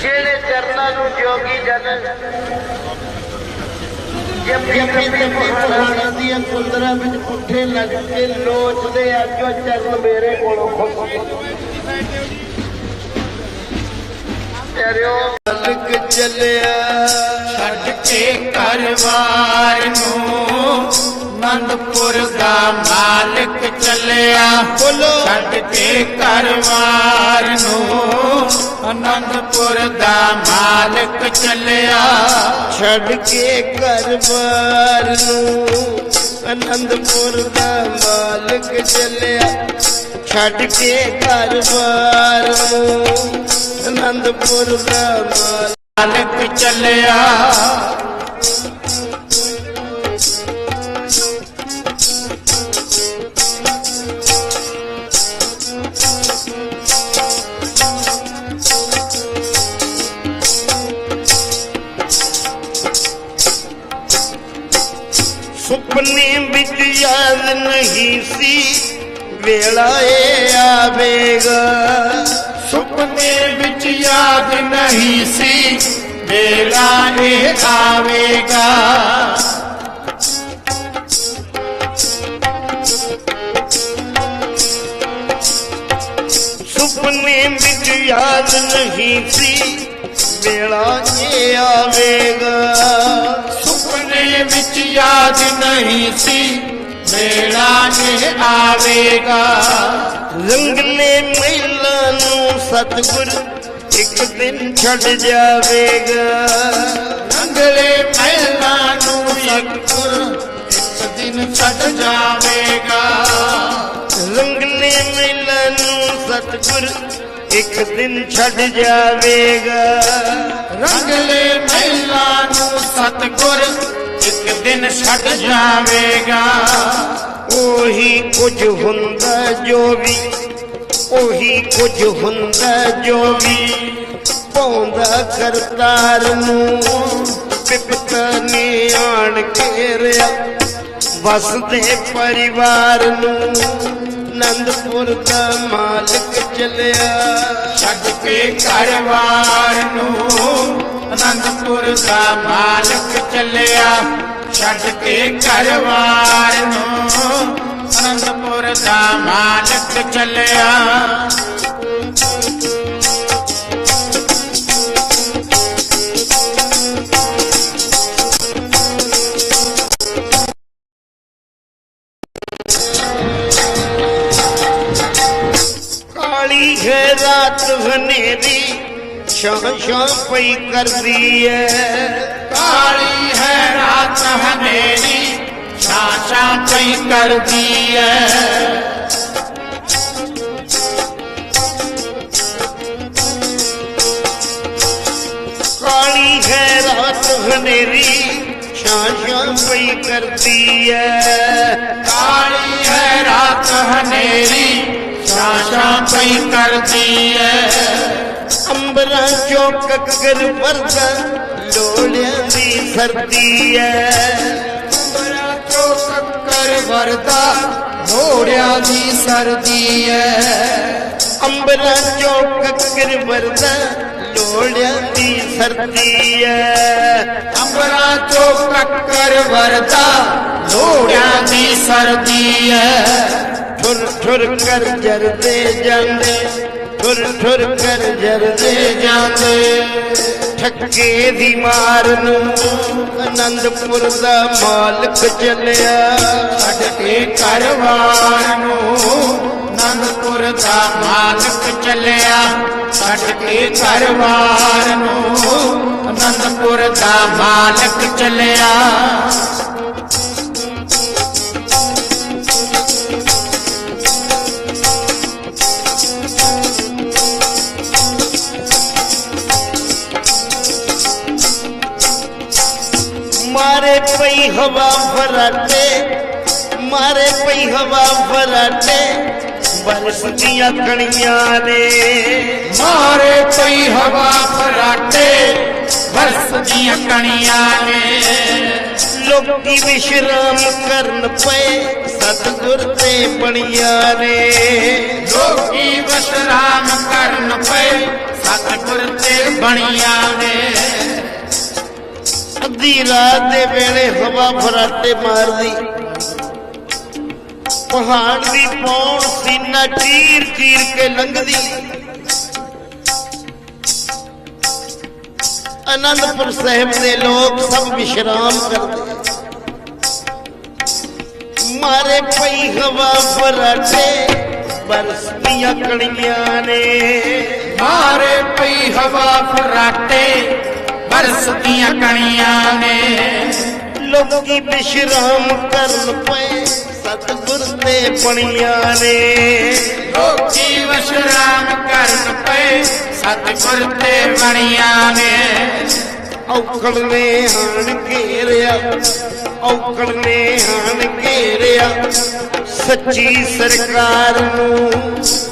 ਜਿਹੜੇ ਚਰਨਾਂ ਨੂੰ ਜੋਗੀ ਜਨ ਜੰਮੀ ਜੰਮੀ ਪਹਾੜਾਂ ਦੀਆਂ ਕੁੰਦਰਾਂ ਵਿੱਚ ਪੁੱਠੇ ਲੱਗ ਕੇ ਲੋਚਦੇ ਅੱਗੋਂ ਚਰਨ ਮੇਰੇ ਕੋਲੋਂ ਖੁਸ਼ ਤੇਰਿਓ ਮਲਕ ਚੱਲਿਆ ਛੱਡ ਕੇ ਘਰਵਾਰ ਨੂੰ ਨੰਦਪੁਰ ਦਾ ਮਾਲਕ ਚੱਲਿਆ। ਬੋਲੋ। ਛੱਡ ਕੇ ਘਰਵਾਰ ਨੂੰ ਅਨੰਦਪੁਰ ਦਾ ਮਾਲਕ ਚੱਲਿਆ। ਛੱਡ ਕੇ ਘਰ-ਬਾਰ ਨੂੰ ਆਨੰਦਪੁਰ ਦਾ ਮਾਲਕ ਚੱਲਿਆ। ਛੱਡ ਕੇ ਘਰ-ਬਾਰ ਨੂੰ ਆਨੰਦਪੁਰ ਦਾ ਮਾਲਕ ਚੱਲਿਆ। ਸੁਪਨੇ ਵਿੱਚ ਯਾਦ ਨਹੀਂ ਸੀ। ਵੇਲਾ ਏ ਆਵੇਗਾ। ਸੁਪਨੇ ਵਿੱਚ ਯਾਦ ਨਹੀਂ ਸੀ। ਵੇਲਾ ਏ ਆਵੇਗਾ। ਸੁਪਨੇ ਵਿੱਚ ਯਾਦ ਨਹੀਂ ਸੀ। ਵੇਲਾ ਏ ਆਵੇਗਾ। ਸੁਪਨੇ ਵਿੱਚ ਯਾਦ ਨਹੀਂ ਸੀ। ਵੇਲਾ ਇਹ ਆਵੇਗਾ। ਰੰਗਲੇ ਮਹਿਲਾਂ ਨੂੰ ਸਤਿਗੁਰ ਇੱਕ ਦਿਨ ਛੱਡ ਜਾਵੇਗਾ। ਰੰਗਲੇ ਮਹਿਲਾਂ ਨੂੰ ਸਤਿਗੁਰ ਇੱਕ ਦਿਨ ਛੱਡ ਜਾਵੇਗਾ। ਰੰਗਲੇ ਮਹਿਲਾਂ ਨੂੰ ਸਤਿਗੁਰ ਇੱਕ ਦਿਨ ਛੱਡ ਜਾਵੇਗਾ। ਰੰਗਲੇ ਦਿਨ ਛੱਡ ਜਾਵੇਗਾ। ਉਹੀ ਕੁਝ ਹੁੰਦਾ ਜੋ ਵੀ, ਉਹੀ ਕੁਝ ਹੁੰਦਾ ਜੋ ਵੀ। ਪਾਉਂਦਾ ਕਰਤਾਰ ਨੂੰ ਵਿਪਤਾ ਨੇ ਆਣ ਘੇਰਿਆ ਵਸਦੇ ਪਰਿਵਾਰ ਨੂੰ ਆਨੰਦਪੁਰ ਦਾ ਮਾਲਕ ਚੱਲਿਆ। ਛੱਡ ਕੇ ਘਰਵਾਰ ਨੂੰ ਅਨੰਦਪੁਰ ਦਾ ਮਾਲਕ ਚੱਲਿਆ। ਛੱਡ ਕੇ ਘਰਵਾਰ ਨੂੰ ਅਨੰਦਪੁਰ ਦਾ ਮਾਲਕ ਚੱਲਿਆ। ਕਾਲੀ ਹੈ ਰਾਤ ਹਨੇਰੀ ਸ਼ਾਂ ਸ਼ਾਂ ਪਈ ਕਰਦੀ ਐ। ਕਾਲੀ ਹੈ ਰਾਤ ਹਨੇਰੀ ਛਾਛਾਂ ਪਈ ਕਰਦੀ ਐ ਕਾਲੀ ਹੈ ਰਾਤ ਹਨੇਰੀ ਸ਼ਾਂ ਸ਼ਾਂ ਪਈ ਕਰਦੀ ਐ ਕਾਲੀ ਹੈ ਰਾਤ ਹਨੇਰੀ ਛਾਛਾਂ ਪਈ ਕਰਦੀ ਐ ਅੰਬਰਾਂ ਚੋਂ ਕੱਕਰ ਦੀ ਸਰਦੀ ਐ। ਬੜਾ ਚੋ ਕੱਕਰ ਵਰਦਾ ਘੋੜਿਆਂ ਦੀ ਸਰਦੀ ਐ। ਅੰਬਰਾਂ ਚੋਂ ਕੱਕਰ ਵਰਦਾ ਲੋਲਿਆਂ ਦੀ ਸਰਦੀ ਐ। ਅੰਬਰਾਂ ਚੋਂ ਕੱਕਰ ਵਰਦਾ ਘੋੜਿਆਂ ਦੀ ਸਰਦੀ ਐ। ਠੁਰ ਠੁਰ ਕਰ ਜਰਦੇ ਜਾਂਦੇ ਠੁਰ ਠੁਰ ਕਰ ਜਰਦੇ ਜਾਂਦੇ। ਠੱਕੇ ਦੀ ਮਾਰ ਨੂੰ ਅਨੰਦਪੁਰ ਦਾ ਮਾਲਕ ਚੱਲਿਆ। ਛੱਡ ਕੇ ਘਰਵਾਰ ਨੂੰ ਅਨੰਦਪੁਰ ਦਾ ਮਾਲਕ ਚੱਲਿਆ। ਛੱਡ ਕੇ ਘਰਵਾਰ ਨੂੰ ਅਨੰਦਪੁਰ ਦਾ ਮਾਲਕ ਚੱਲਿਆ। ਮਾਰੇ ਪਈ ਹਵਾ ਫਰਾਟੇ ਮਾਰੇ ਪਈ ਹਵਾ ਫਰਾਟੇ ਬਰਸਦੀਆਂ ਕਣੀਆਂ ਨੇ ਮਾਰੇ ਪਈ ਹਵਾ ਫਰਾਟੇ ਵਰਸਦੀਆਂ ਕਣੀਆਂ ਨੇ ਲੋਕੀ ਵਿਸ਼ਰਾਮ ਕਰਨ ਪਏ ਸਤਿਗੁਰ ਤੇ ਬਣੀਆਂ ਨੇ ਲੋਕੀ ਵਿਸ਼ਰਾਮ ਕਰਨ ਬਣੀਆਂ ਨੇ ਅੱਧੀ ਰਾਤ ਦੇ ਵੇਲੇ ਹਵਾ ਫਰਾਟੇ ਮਾਰਦੀ। ਪਹਾੜ ਦੀ ਪੌਣ ਸੀਨਾ ਚੀਰ ਚੀਰ ਕੇ ਲੰਘਦੀ। ਅਨੰਦਪੁਰ ਸਾਹਿਬ ਦੇ ਲੋਕ ਸਭ ਵਿਸ਼ਰਾਮ ਕਰਦੇ। ਮਾਰੇ ਪਈ ਹਵਾ ਫਰਾਟੇ ਬਰਸਦੀਆਂ ਕਣੀਆਂ ਨੇ। ਮਾਰੇ ਪਈ ਹਵਾ ਫਰਾਟੇ ਬਰਸਦੀਆਂ ਕਣੀਆਂ ਨੇ। ਲੋਕੀ ਵਿਸ਼ਰਾਮ ਕਰਨ ਪਏ ਸਤਿਗੁਰ ਦੇ ਪਣੀਆਂ ਨੇ। ਲੋਕੀ ਵਿਸ਼ਰਾਮ ਕਰਨ ਪਏ ਸਤਿਗੁਰ ਤੇ ਬਣੀਆਂ ਨੇ। ਔਕੜ ਨੇ ਹਾਣ ਘੇਰਿਆ ਔਕੜ ਨੇ ਹਾਣ ਘੇਰਿਆ। ਸੱਚੀ ਸਰਕਾਰ ਨੂੰ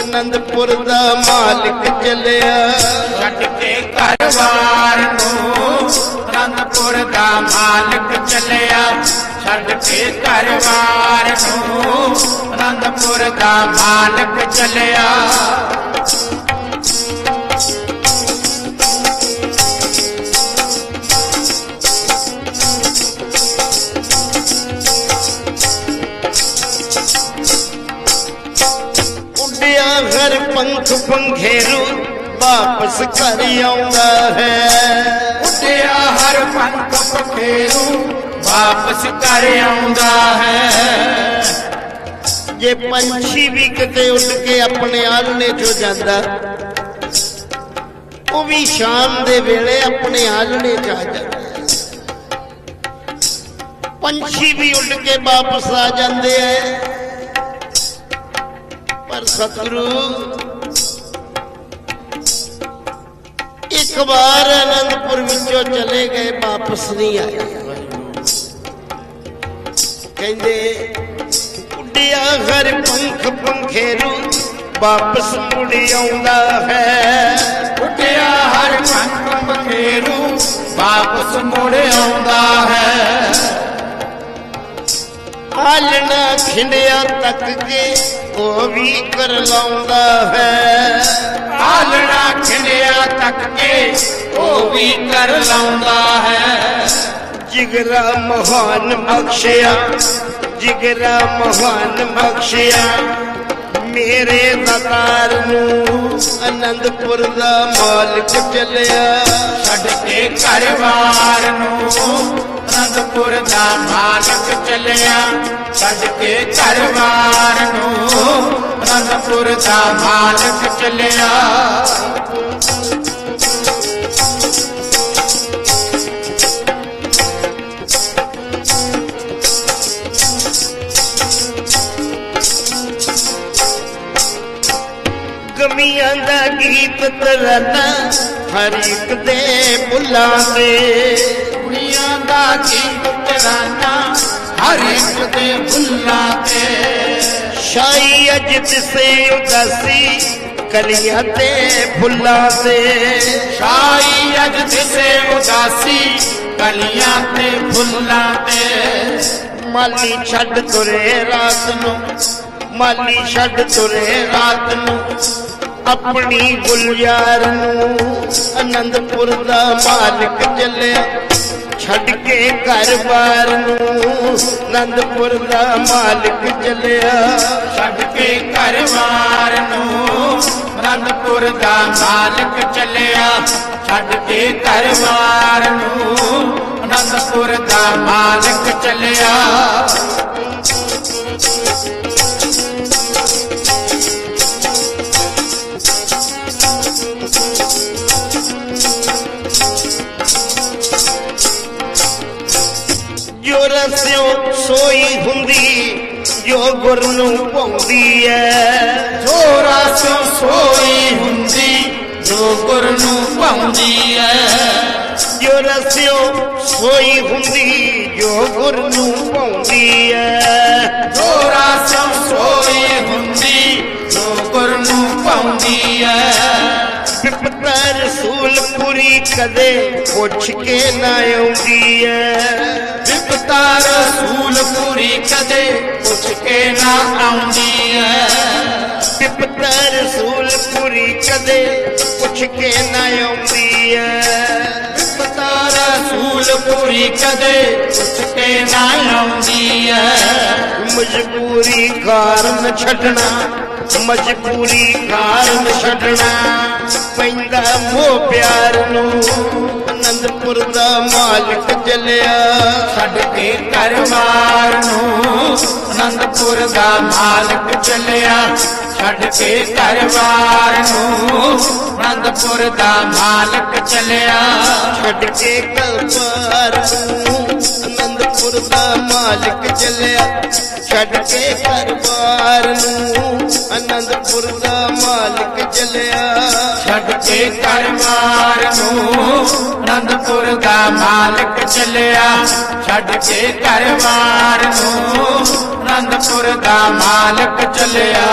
ਅਨੰਦਪੁਰ ਦਾ ਮਾਲਕ ਚੱਲਿਆ। ਛੱਡ ਕੇ ਘਰਵਾਰ ਨੂੰ ਅਨੰਦਪੁਰ ਦਾ ਮਾਲਕ ਚੱਲਿਆ ਛੱਡ ਕੇ ਘਰਵਾਰ ਨੂੰ ਅਨੰਦਪੁਰ ਦਾ ਮਾਲਕ ਚੱਲਿਆ ਉੱਡਿਆ ਹਰ ਪੰਖ ਪੰਘੇਰੂ ਵਾਪਸ ਘਰ ਆਉਂਦਾ ਹੈ। ਉੱਡਿਆ ਹਰ ਪੰਖ ਪਖੇਰੂ ਵਾਪਸ ਘਰ ਆਉਂਦਾ ਹੈ। ਜੇ ਪੰਛੀ ਵੀ ਕਿਤੇ ਉੱਡ ਕੇ ਆਪਣੇ ਆਲਣੇ ਚੋਂ ਜਾਂਦਾ, ਉਹ ਵੀ ਸ਼ਾਮ ਦੇ ਵੇਲੇ ਆਪਣੇ ਆਲਣੇ ਚ ਆ ਜਾਂਦਾ। ਪੰਛੀ ਵੀ ਉੱਡ ਕੇ ਵਾਪਸ ਆ ਜਾਂਦੇ ਐ। ਪਰ ਸਤਿਗੁਰੂ ਇੱਕ ਵਾਰ ਅਨੰਦਪੁਰ ਵਿੱਚੋਂ ਚਲੇ ਗਏ ਵਾਪਸ ਨਹੀਂ ਆਏ। ਕਹਿੰਦੇ, ਉੱਡਿਆ ਹਰ ਪੰਖ ਪੰਖੇਰੂ ਵਾਪਸ ਮੁੜ ਆਉਂਦਾ ਹੈ। ਉੱਡਿਆ ਹਰ ਪੰਖ ਪਖੇਰੂ ਵਾਪਸ ਮੁੜ ਆਉਂਦਾ ਹੈ। ਆਲਣਾ ਖਿੰਡਿਆ ਤੱਕ ਕੇ ਉਹ ਵੀ ਕਰ ਲਾਉਂਦਾ ਹੈ। ਆਲਣਾ ਖਿੰਡਿਆ ਤੱਕ ਕੇ ਉਹ ਵੀ ਕਰ ਲਾਉਂਦਾ ਹੈ। ਜਿਗਰਾ ਮਹਾਨ ਬਖਸ਼ਿਆ, ਜਿਗਰਾ ਮਹਾਨ ਬਖਸ਼ਿਆ। ਮੇਰੇ ਦਾਤਾਰ ਨੂੰ ਅਨੰਦਪੁਰ ਦਾ ਮਾਲਕ ਚੱਲਿਆ। ਛੱਡ ਕੇ ਘਰਵਾਰ ਨੂੰ ਅਨੰਦਪੁਰ ਦਾ ਮਾਲਕ ਚੱਲਿਆ। ਛੱਡ ਕੇ ਘਰਵਾਰ ਨੂੰ ਅਨੰਦਪੁਰ ਦਾ ਮਾਲਕ ਚੱਲਿਆ। ਗਮੀਆਂ ਦਾ ਗੀਤ ਤਰਾਨਾ ਹਰ ਇੱਕ ਦੇ ਬੁੱਲਾਂ ਦੇ ਕੁੜੀਆਂ ਦਾ ਗੀਤ ਤਰਾਨਾ ਹਰ ਇੱਕ ਦੇ ਬੁੱਲਾਂ ਦੇ ਸ਼ਾਈ ਅਜ ਦਿਸੇ ਉਦਾਸੀ ਕਲੀਆਂ ਤੇ ਫੁੱਲਾਂ ਤੇ। ਸ਼ਾਈ ਅਜ ਦਿਸੇ ਉਦਾਸੀ ਕਲੀਆਂ ਤੇ ਫੁੱਲਾਂ ਤੇ। ਮਾਲੀ ਛੱਡ ਤੁਰੇ ਰਾਤ ਨੂੰ, ਮਾਲੀ ਛੱਡ ਤੁਰੇ ਰਾਤ ਨੂੰ। ਆਪਣੀ ਗੁਲਜ਼ਾਰ ਨੂੰ ਅਨੰਦਪੁਰ ਦਾ ਮਾਲਕ ਚੱਲਿਆ। ਛੱਡ ਕੇ ਘਰ-ਬਾਰ ਨੂੰ ਅਨੰਦਪੁਰ ਦਾ ਮਾਲਕ ਚੱਲਿਆ। ਛੱਡ ਕੇ ਘਰਵਾਰ ਨੂੰ ਅਨੰਦਪੁਰ ਦਾ ਮਾਲਕ ਚੱਲਿਆ। ਛੱਡ ਕੇ ਘਰਵਾਰ ਨੂੰ ਅਨੰਦਪੁਰ ਦਾ ਮਾਲਕ ਚੱਲਿਆ। ਰਸਿਓ ਸੋਈ ਹੁੰਦੀ ਜੋ ਗੁਰ ਨੂੰ ਪਾਉਂਦੀ ਐ। ਜੋ ਰਸਿਓ ਸੋਈ ਹੁੰਦੀ ਜੋ ਗੁਰ ਨੂੰ ਪਾਉਂਦੀ ਐ। ਜੋ ਰਸਿਓ ਸੋਈ ਹੁੰਦੀ ਜੋ ਗੁਰ ਨੂੰ ਪਾਉਂਦੀ ਐ। ਰਸੂਲ ਪੁਰੀ ਕਦੇ ਪੁੱਛ ਕੇ ਨਾ ਆਉਂਦੀ ਐ। ਵਿਪਤਾ ਰਸੂਲ ਪੂਰੀ ਕਦੇ ਪੁੱਛ ਕੇ ਨਾ ਆਉਂਦੀ ਐ। ਬਿਪਤਾ ਰਸੂਲ ਪੂਰੀ ਕਦੇ ਪੁੱਛ ਕੇ ਨਾ ਆਉਂਦੀ ਐ। ਪਤਾ ਰਸੂਲਪੁਰੀ ਕਦੇ ਪੁੱਛ ਕੇ ਨਾ ਆਉਂਦੀ ਐ। ਮਜਬੂਰੀ ਕਾਰਨ ਛੱਡਣਾ, ਮਜਬੂਰੀ ਕਾਰਨ ਛੱਡਣਾ। ਪੈਂਦਾ ਮੋਹ ਪਿਆਰ ਨੂੰ। ਅਨੰਦਪੁਰ ਦਾ ਮਾਲਕ ਚੱਲਿਆ ਛੱਡ ਕੇ ਘਰਵਾਰ ਨੂੰ। ਅਨੰਦਪੁਰ ਦਾ ਮਾਲਕ ਚੱਲਿਆ ਛੱਡ ਕੇ ਘਰਵਾਰ ਨੂੰ। ਅਨੰਦਪੁਰ ਦਾ ਮਾਲਕ ਚੱਲਿਆ ਛੱਡ ਕੇ ਕਲਪਾਰ ਨੂੰ। ਅਨੰਦਪੁਰ ਦਾ ਮਾਲਕ ਚੱਲਿਆ ਛੱਡ ਕੇ ਘਰ-ਬਾਰ ਨੂੰ। ਅਨੰਦਪੁਰ ਦਾ ਮਾਲਕ ਚੱਲਿਆ ਛੱਡ ਕੇ ਘਰਵਾਰ ਨੂੰ। ਅਨੰਦਪੁਰ ਦਾ ਮਾਲਕ ਚੱਲਿਆ ਛੱਡ ਕੇ ਘਰਵਾਰ ਨੂੰ। ਅਨੰਦਪੁਰ ਦਾ ਮਾਲਕ ਚੱਲਿਆ